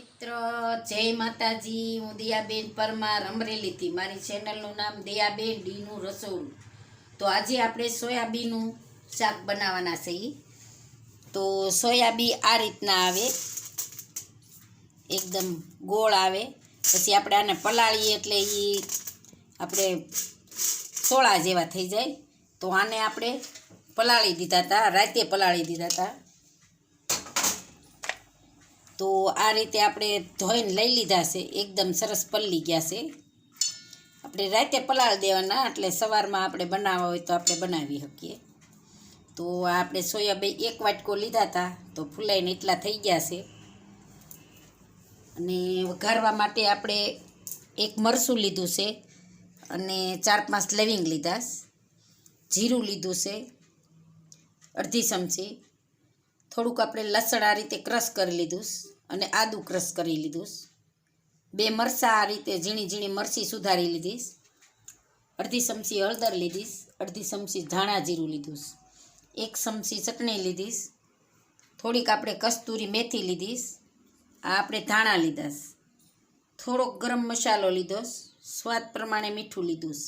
મિત્ર, જય માતાજી. હું દિયાબેન પરમાર અમરેલીથી મારી ચેનલનું નામ દિયાબેન ડીનું રસોડું. તો આજે આપણે સોયાબીનનું શાક બનાવવાના છીએ તો સોયાબી આ રીતના આવે. એકદમ ગોળ આવે. પછી આપણે આને પલાળીએ એટલે એ આપણે સોળા જેવા થઈ જાય. તો આને આપણે પલાળી દીધા હતા રાતે પલાળી દીધા હતા તો આ રીતે આપણે ધોઈને લઈ લીધા છે. એકદમ સરસ પલળી ગયા છે. આપણે રાતે પલાળી દેવાના, એટલે સવારમાં આપણે બનાવવા હોય તો આપણે બનાવી શકીએ. તો આપણે સોયાબીન એક વાટકો લીધા હતા, તો ફૂલાઈને એટલા થઈ ગયા છે. અને વઘારવા માટે આપણે એક મરસું લીધું છે અને ચાર પાંચ લવિંગ લીધા જીરું લીધું છે. અડધી ચમચી. થોડુંક આપણે લસણ આ રીતે ક્રશ કરી લીધું અને આદું ક્રશ કરી લીધું બે મરચાં આ રીતે ઝીણી ઝીણી મરચી સુધારી લીધીશ અડધી ચમચી હળદર લીધીશ અડધી ચમચી ધાણા જીરું લીધું એક ચમચી ચટણી લીધીશ થોડીક આપણે કસ્તુરી મેથી લીધીશ આ આપણે ધાણા લીધાશ થોડોક ગરમ મસાલો લીધો સ્વાદ પ્રમાણે મીઠું લીધું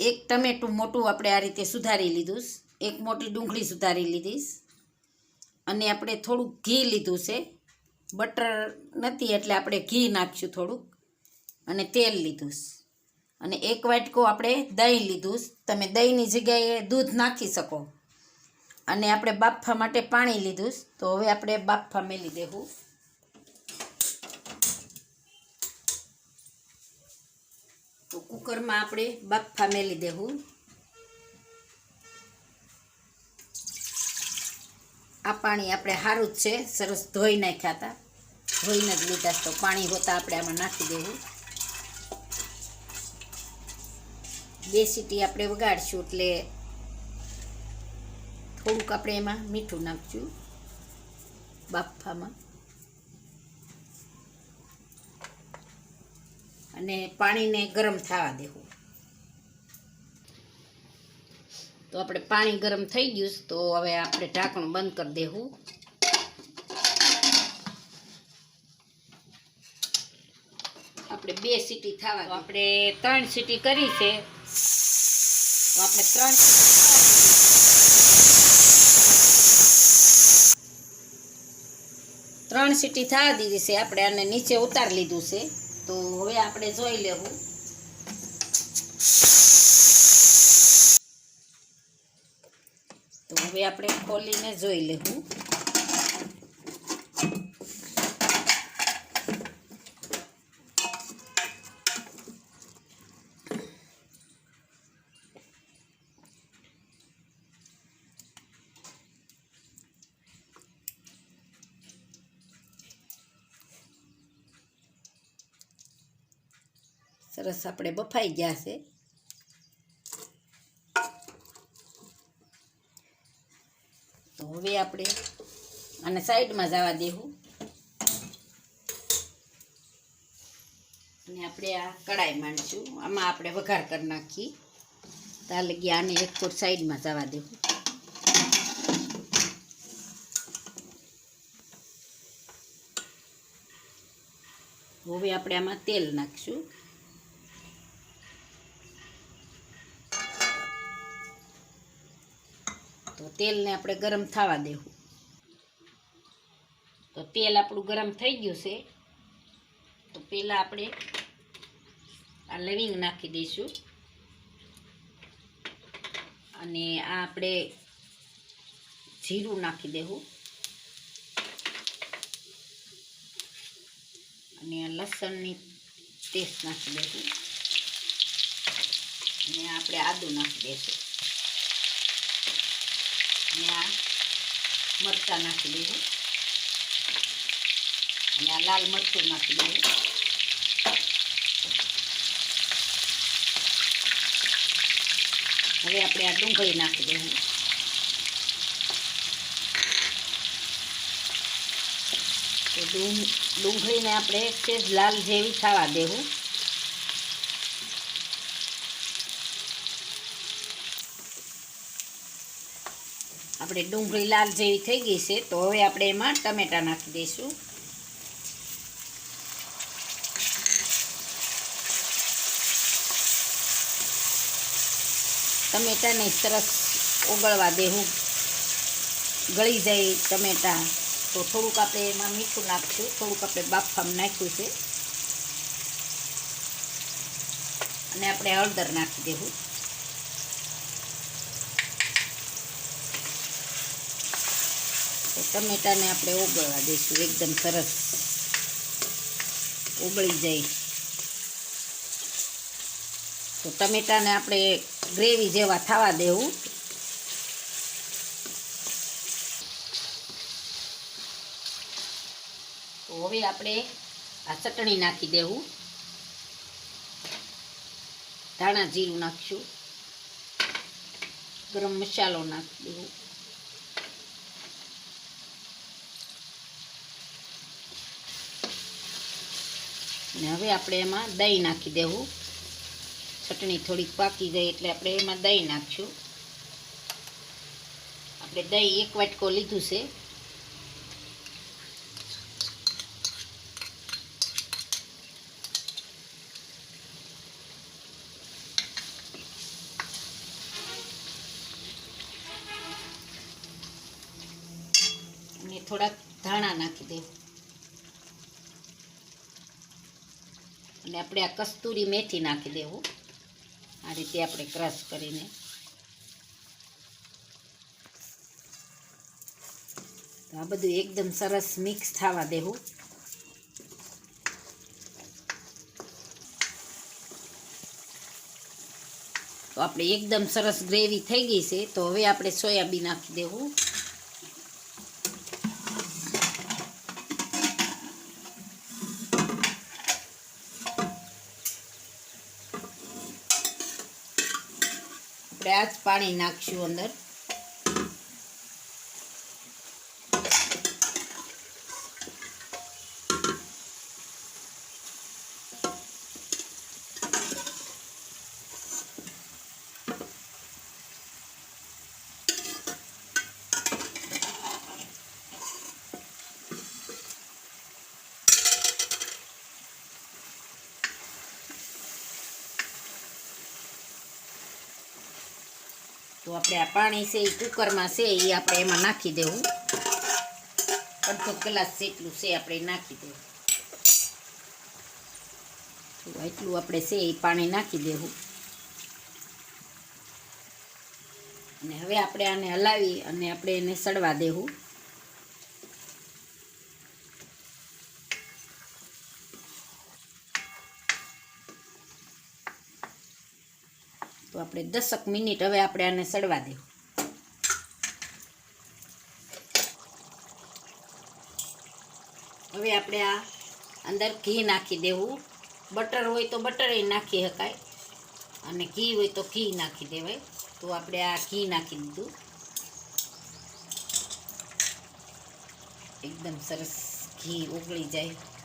એક ટમેટું મોટું આપણે આ રીતે સુધારી લીધું. એક મોટી ડુંગળી સુધારી લીધીશ. અને આપણે થોડુંક ઘી લીધું છે. બટર નથી એટલે આપણે ઘી નાખીશું થોડુંક. અને તેલ લીધું અને એક વાટકો આપણે દહીં લીધું તમે દહીંની જગ્યાએ દૂધ નાખી શકો. અને આપણે બાફા માટે પાણી લીધું તો હવે આપણે બાફા મેલી દેવું. તો કુકરમાં આપણે બાફા મેલી દેવું. આ પાણી આપણે સારું જ છે. સરસ ધોઈ નાખ્યા હતા. ધોઈને જ લીધા તો પાણી હોતા આપણે આમાં નાખી દેવું. બે સીટી આપણે વગાડશું એટલે થોડુંક આપણે એમાં મીઠું નાખશું. બાફામાં. અને પાણીને ગરમ થવા દેવું. તો આપણે પાણી ગરમ થઈ ગયું છે, તો હવે આપણે ઢાંકણું બંધ કરી દેવું. આપણે બે સીટી થવા આપણે ત્રણ સીટી કરી છે. તો આપણે ત્રણ ત્રણ સીટી થવા દીધી છે આપણે આને નીચે ઉતારી લીધું છે. તો હવે આપણે જોઈ લેવું. હવે આપણે ખોલીને જોઈ લેવું. સરસ આપણે બફાઈ ગયા છે. તો હવે આપણે આને સાઈડમાં જવા દેવું. અને આપણે આ કડાઈ માંડશું. આમાં આપણે વઘાર કરી નાખી. ત્યાં લગી આને એક ફૂટ સાઈડમાં જવા દેવું. હવે આપણે આમાં તેલ નાખશું. તેલને આપણે ગરમ થવા દેવું. તો તેલ આપણું ગરમ થઈ ગયું છે. તો પહેલાં આપણે આ લવિંગ નાખી દઈશું. અને આ આપણે જીરું નાખી દેવું. અને આ લસણની પેસ્ટ નાખી દઈશું અને આપણે આદું નાખી દઈશું અને આ મરચાં નાખી દઈશું અને આ લાલ મરચું નાખી દઈએ હવે આપણે આ ડુંગળી નાખી દેવું તો ડુંગ ડુંગળીને આપણે સેજ લાલ જેવી થવા દેવું. આપણે ડુંગળી લાલ જેવી થઈ ગઈ છે, તો હવે આપણે એમાં ટમેટા નાખી દઈશું. ટમેટાને સરસ ઓગળવા દેવું ગળી જાય ટમેટા, તો થોડુંક આપણે એમાં મીઠું નાખશું, થોડુંક આપણે બાફામાં નાખ્યું છે. અને આપણે હળદર નાખી દેવું. તો ટમેટાને આપણે ઓગળવા દઈશું, એકદમ સરસ. ઓગળી જાય. તો ટમેટાને આપણે ગ્રેવી જેવા થવા દેવું. તો હવે આપણે આ ચટણી નાખી દેવું. ધાણા જીરું નાખશું. ગરમ મસાલો નાખી દેવું. અને હવે આપણે એમાં દહીં નાખી દેવું. ચટણી થોડીક પાકી ગઈ એટલે આપણે એમાં દહીં નાખશું. આપણે દહીં એક વાટકો લીધું છે. અને થોડાક ધાણા નાખી દેવું. અને આપણે આ કસ્તુરી મેથી નાખી દેવું. આ રીતે આપણે ક્રશ કરીને. આ બધું એકદમ સરસ મિક્સ થવા દેવું. તો આપણે એકદમ સરસ ગ્રેવી થઈ ગઈ છે, તો હવે આપણે સોયાબીન નાખી દેવું. આપણે પાણી નાખશું અંદર. તો આપણે આ પાણી છે એ કુકરમાં છે એ આપણે એમાં નાખી દેવું. અડધો ગ્લાસ જેટલું છે, આપણે નાખી દેવું. તો એટલું આપણે છે એ પાણી નાખી દેવું. અને હવે આપણે આને હલાવી અને આપણે એને સડવા દેવું. તો આપણે દસક મિનિટ હવે આપણે આને સડવા દેવું હવે આપણે આ અંદર ઘી નાખી દેવું. બટર હોય તો બટર નાખી શકાય. અને ઘી હોય તો ઘી નાખી દેવાય. તો આપણે આ ઘી નાખી દીધું. એકદમ સરસ ઘી ઓગળી જાય.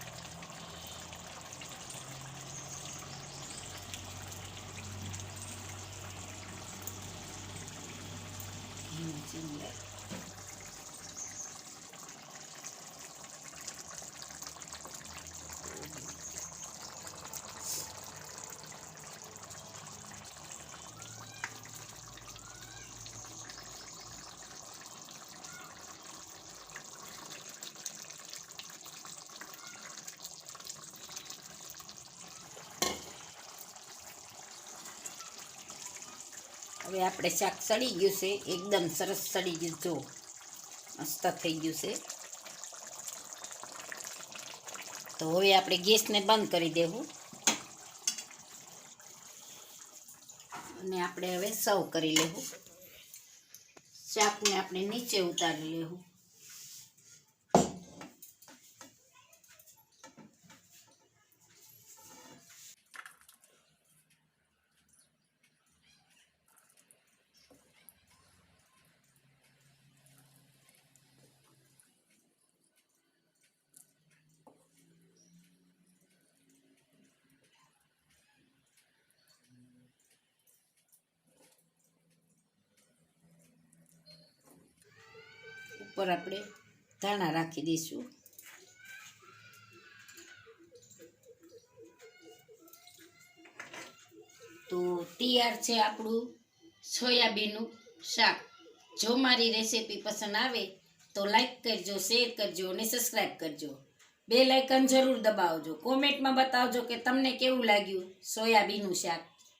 in there. હવે આપણે શાક સડી ગયું છે, એકદમ સરસ સડી ગયું, જો. મસ્ત થઈ ગયું છે. તો હવે આપણે ગેસને બંધ કરી દેવું. અને આપણે હવે સર્વ કરી લેવું. શાકને આપણે નીચે ઉતારી લેવું. ઉપર આપણે ધાણા રાખી દઈશું. તો તૈયાર છે આપણું સોયાબીનનું શાક. જો મારી રેસીપી પસંદ આવે તો લાઈક કરજો, શેર કરજો અને સબસ્ક્રાઈબ કરજો. બે લાઇકન જરૂર દબાવજો. કોમેન્ટમાં બતાવજો કે તમને કેવું લાગ્યું સોયાબીનનું શાક.